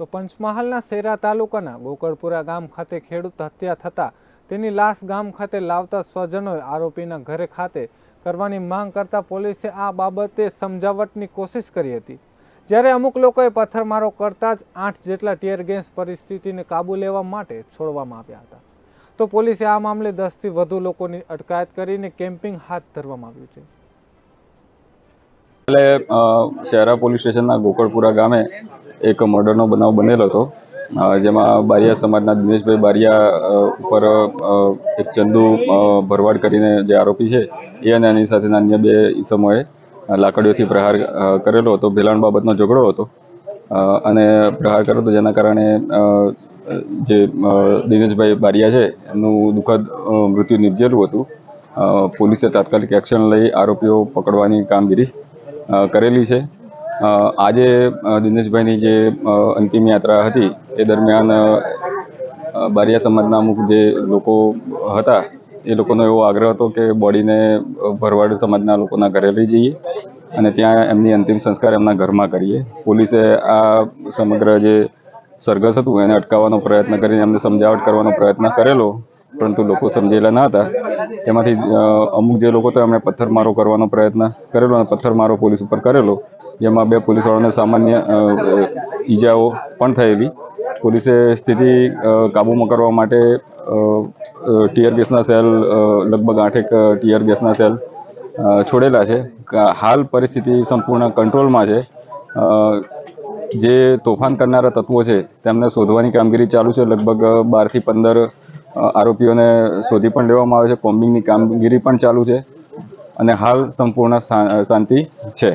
તો પંચમહાલના સેરા તાલુકાના ગોકળપુરા ગામ ખાતે ખેડૂત હત્યા થતાં તેની લાશ ગામ ખાતે લાવતા સ્વજનોએ આરોપીના ઘરે ખાતે કરવાની માંગ કરતા પોલીસે આ બાબતે સમજાવટની કોશિશ કરી હતી. જ્યારે અમુક લોકોએ પથ્થરમારો કરતા જ આઠ જેટલા ટીયર ગેસ પરિસ્થિતિને કાબુ લેવા માટે છોડવામાં આવ્યા હતા. તો પોલીસે આ મામલે દસથી વધુ લોકોની અટકાયત કરીને કેમ્પિંગ હાથ ધરવામાં આવ્યું છે. એટલે શહેરા પોલીસ સ્ટેશનના ગોકળપુરા ગામે એક મર્ડરનો બનાવ બનેલો હતો. જેમાં બારિયા સમાજના દિનેશભાઈ બારિયા ઉપર એક ચંદુ ભરવાડ કરીને જે આરોપી છે, એ અને એની સાથેના અન્ય બે ઈસમોએ લાકડીઓથી પ્રહાર કરેલો હતો. ભેલાણ બાબતનો ઝઘડો હતો. અને પ્રહાર કર્યો હતો જેના કારણે જે દિનેશભાઈ બારિયા છે એમનું દુઃખદ મૃત્યુ નિપજેલું હતું. પોલીસે તાત્કાલિક એક્શન લઈ આરોપીઓ પકડવાની કામગીરી કરેલી છે. આજે દિનેશભાઈની જે અંતિમ યાત્રા હતી, એ દરમિયાન બારિયા સમાજના અમુક જે લોકો હતા, એ લોકોનો એવો આગ્રહ હતો કે બોડીને ભરવાડ સમાજના લોકોના ઘરે લઈ જઈએ અને ત્યાં એમની અંતિમ સંસ્કાર એમના ઘરમાં કરીએ. પોલીસે આ સમગ્ર જે સરઘસ હતું, એને અટકાવવાનો પ્રયત્ન કરીને એમને સમજાવટ કરવાનો પ્રયત્ન કરેલો, પરંતુ લોકો સમજેલા ના હતા. તેમાંથી અમુક જે લોકો તો એમણે પથ્થરમારો કરવાનો પ્રયત્ન કરેલો અને પથ્થરમારો પોલીસ ઉપર કરેલો. જેમાં બે પોલીસવાળાને સામાન્ય ઈજાઓ પણ થયેલી. પોલીસે સ્થિતિ કાબૂમાં કરવા માટે ટીયર ગેસના સેલ લગભગ આઠેક ટીયર ગેસના સેલ છોડેલા છે. હાલ પરિસ્થિતિ સંપૂર્ણ કંટ્રોલમાં છે. જે તોફાન કરનારા તત્વો છે, તેમને શોધવાની કામગીરી ચાલુ છે. લગભગ બારથી પંદર આરોપીઓને શોધી પણ લેવામાં આવે છે. કોમ્બિંગની કામગીરી પણ ચાલુ છે. અને હાલ સંપૂર્ણ શાંતિ છે.